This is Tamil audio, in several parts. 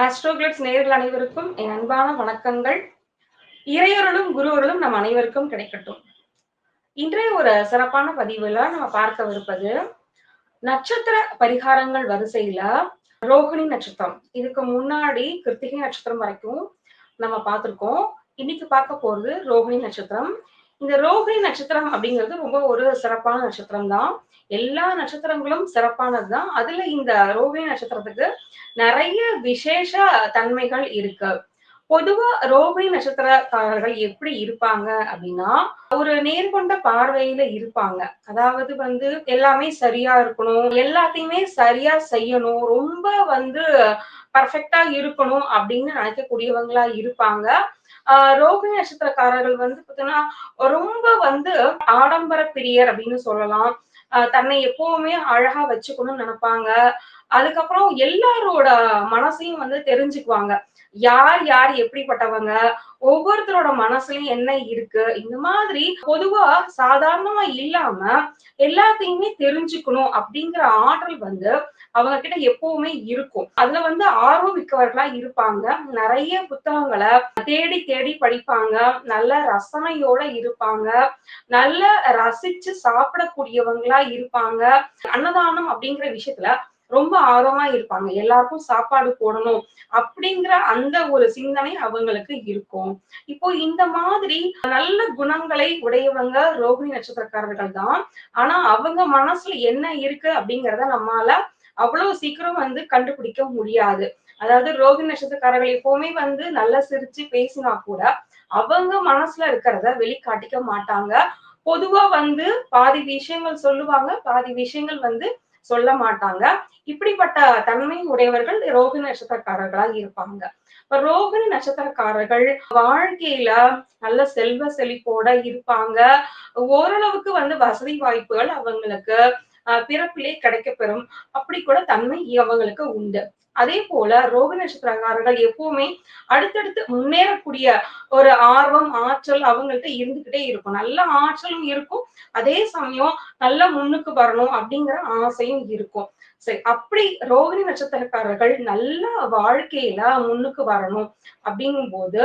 ஆஸ்ட்ரோகிளிட்ஸ் நேர்கள் அனைவருக்கும் என் அன்பான வணக்கங்கள். இறையொருளும் குருவருளும் நம் அனைவருக்கும் கிடைக்கட்டும். இன்றைய ஒரு சிறப்பான பதிவுல நம்ம பார்க்கவிருப்பது நட்சத்திர பரிகாரங்கள் வரிசையில ரோகிணி நட்சத்திரம். இதுக்கு முன்னாடி கிருத்திகை நட்சத்திரம் வரைக்கும் நம்ம பார்த்திருக்கோம். இன்னைக்கு பார்க்க போறது ரோஹிணி நட்சத்திரம். இந்த ரோகிணி நட்சத்திரம் அப்படிங்கிறது ரொம்ப ஒரு சிறப்பான நட்சத்திரம் தான். எல்லா நட்சத்திரங்களும் சிறப்பானது தான். அதுல இந்த ரோகிணி நட்சத்திரத்துக்கு நிறைய விசேஷ தன்மைகள் இருக்கு. பொதுவா ரோகிணி நட்சத்திரக்காரர்கள் எப்படி இருப்பாங்க அப்படின்னா ஒரு நேர்கொண்ட பார்வையில இருப்பாங்க. அதாவது வந்து எல்லாமே சரியா இருக்கணும் எல்லாத்தையுமே சரியா செய்யணும் ரொம்ப வந்து பர்ஃபெக்டா இருக்கணும் அப்படின்னு நினைக்கக்கூடியவங்களா இருப்பாங்க. ரோகிணி நட்சத்திரக்காரர்கள் வந்து பார்த்தீங்கன்னா ரொம்ப வந்து ஆடம்பர பிரியர் அப்படின்னு சொல்லலாம். தன்னை எப்பவுமே அழகா வச்சுக்கணும்னு நினைப்பாங்க. அதுக்கப்புறம் எல்லாரோட மனசையும் வந்து தெரிஞ்சுக்குவாங்க. யார் யார் எப்படிப்பட்டவங்க? ஒவ்வொருத்தரோட மனசுலயும் என்ன இருக்கு? இந்த மாதிரி பொதுவா சாதாரணமா இல்லாம எல்லாத்தையுமே தெரிஞ்சுக்கணும் அப்படிங்கிற ஆற்றல் வந்து அவங்க கிட்ட எப்பவுமே இருக்கும். அதுல வந்து ஆர்வம் மிக்கவர்களா இருப்பாங்க. நிறைய புத்தகங்களை தேடி தேடி படிப்பாங்க. நல்ல ரசனையோட இருப்பாங்க. நல்ல ரசிச்சு சாப்பிடக்கூடியவங்களா இருப்பாங்க. அன்னதானம் அப்படிங்கிற விஷயத்துல ரொம்ப ஆர்வமா இருப்பாங்க. எல்லாருக்கும் சாப்பாடு போடணும் அப்படிங்கிற அந்த ஒரு சிந்தனை அவங்களுக்கு இருக்கும். இப்போ இந்த மாதிரி நல்ல குணங்களை உடையவங்க ரோகிணி நட்சத்திரக்காரர்கள் தான். ஆனா அவங்க மனசுல என்ன இருக்கு அப்படிங்கிறத நம்மால அவ்வளவு சீக்கிரம் வந்து கண்டுபிடிக்க முடியாது. அதாவது ரோகி நட்சத்திரக்காரர்கள் எப்பவுமே வந்து நல்லா சிரிச்சு பேசினா கூட அவங்க மனசுல இருக்கிறத வெளிக்காட்டிக்க மாட்டாங்க. பொதுவா வந்து பாதி விஷயங்கள் சொல்லுவாங்க பாதி விஷயங்கள் வந்து சொல்ல மாட்டாங்க. இப்படிப்பட்ட தன்மை உடையவர்கள் ரோகிணி நட்சத்திரக்காரர்களா இருப்பாங்க. இப்ப ரோகிணி நட்சத்திரக்காரர்கள் வாழ்க்கையில நல்ல செல்வ செழிப்போட இருப்பாங்க. ஓரளவுக்கு வந்து வசதி வாய்ப்புகள் அவங்களுக்கு பிறப்பிலே கிடைக்கப்பெறும். அப்படி கூட தன்மை அவங்களுக்கு உண்டு. அதே போல ரோக நட்சத்திரக்காரர்கள் எப்பவுமே அடுத்தடுத்து முன்னேறக்கூடிய ஒரு ஆர்வம் ஆற்றல் அவங்கள்ட்ட இருந்துகிட்டே இருக்கும். நல்ல ஆற்றலும் இருக்கும். அதே சமயம் நல்ல முன்னுக்கு வரணும் அப்படிங்கிற ஆசையும் இருக்கும். சரி அப்படி ரோகிணி நட்சத்திரக்காரர்கள் நல்ல வாழ்க்கையில முன்னுக்கு வரணும் அப்படிங்கும் போது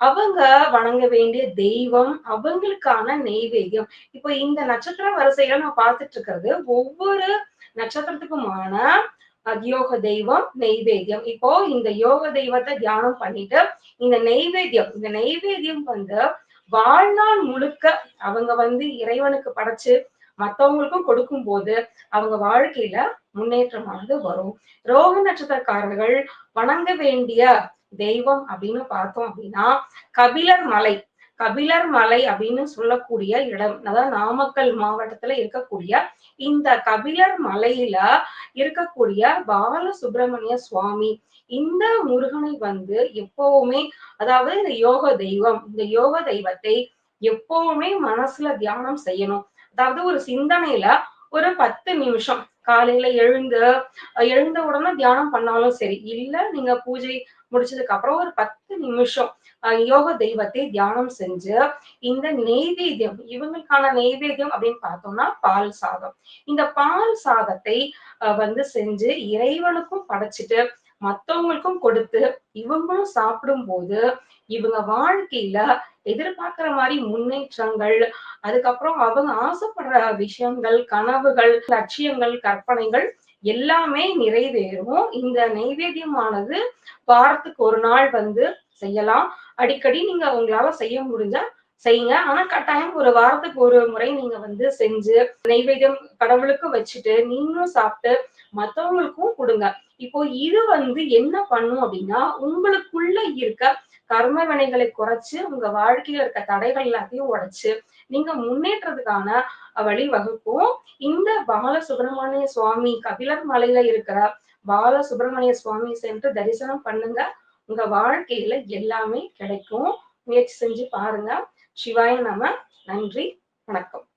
அவங்க வணங்க வேண்டிய தெய்வம் அவங்களுக்கான நெய்வேத்தியம். இப்போ இந்த நட்சத்திர வரிசையில நான் பார்த்துட்டு இருக்கிறது ஒவ்வொரு நட்சத்திரத்துக்குமான யோக தெய்வம் நெய்வேத்தியம். இப்போ இந்த யோக தெய்வத்தை தியானம் பண்ணிட்டு இந்த நெய்வேத்தியம் இந்த நெய்வேத்தியம் வந்து வாழ்நாள் முழுக்க அவங்க வந்து இறைவனுக்கு படைச்சு மத்தவங்களுக்கும் கொடுக்கும் போது அவங்க வாழ்க்கையில முன்னேற்றமானது வரும். ரோக நட்சத்திரக்காரர்கள் வணங்க வேண்டிய தெய்வம் அப்படின்னு பார்த்தோம் அப்படின்னா கபிலர் மலை. கபிலர் மலை அப்படின்னு சொல்லக்கூடிய இடம். அதாவது நாமக்கல் மாவட்டத்துல இருக்கக்கூடிய இந்த கபிலர் மலையில இருக்கக்கூடிய பால சுப்பிரமணிய சுவாமி இந்த முருகனை வந்து எப்பவுமே அதாவது இந்த யோக தெய்வம் இந்த யோக தெய்வத்தை எப்பவுமே மனசுல தியானம் செய்யணும். அதாவது ஒரு சிந்தனையில ஒரு பத்து நிமிஷம் காலையில எழுந்து எழுந்த உடனே தியானம் பண்ணாலும் சரி இல்ல நீங்க பூஜை முடிச்சதுக்கு அப்புறம் ஒரு பத்து நிமிஷம் யோக தெய்வத்தை தியானம் செஞ்சு இந்த நெய்வேத்தியம் இவங்களுக்கான நெய்வேத்தியம் அப்படின்னு பார்த்தோம்னா பால் சாதம். இந்த பால் சாதத்தை வந்து செஞ்சு இறைவனுக்கும் படைச்சிட்டு மத்தவங்களுக்கும் கொடுத்து இவங்களும் சாப்பிடும் போது இவங்க வாழ்க்கையில எதிர்பார்க்கிற மாதிரி முன்னேற்றங்கள் அதுக்கப்புறம் அவங்க ஆசைப்படுற விஷயங்கள் கனவுகள் லட்சியங்கள் கற்பனைகள் எல்லாமே நிறைவேறும். இந்த நைவேத்தியமானது வாரத்துக்கு ஒரு நாள் வந்து செய்யலாம். அடிக்கடி நீங்க உங்களால செய்ய முடிஞ்சா செய்யுங்க. ஆனா கட்டாயம் ஒரு வாரத்துக்கு ஒரு முறை நீங்க வந்து செஞ்சு நைவேத்தியம் கடவுளுக்கு வச்சுட்டு நீங்களும் சாப்பிட்டு மத்தவங்களுக்கும் கொடுங்க. இப்போ இது வந்து என்ன பண்ணும் அப்படின்னா உங்களுக்குள்ள இருக்க கர்ம வினைகளை குறைச்சு உங்க வாழ்க்கையில இருக்க தடைகள் எல்லாத்தையும் உடைச்சு நீங்க முன்னேற்றத்துக்கான வழிவகுக்கும் இந்த பால சுப்பிரமணிய சுவாமி கபிலர் மலையில இருக்கிற பால சுப்பிரமணிய சுவாமி சென்று தரிசனம் பண்ணுங்க. உங்க வாழ்க்கையில எல்லாமே கிடைக்கும். முயற்சி செஞ்சு பாருங்க. சிவாய நம. நன்றி வணக்கம்.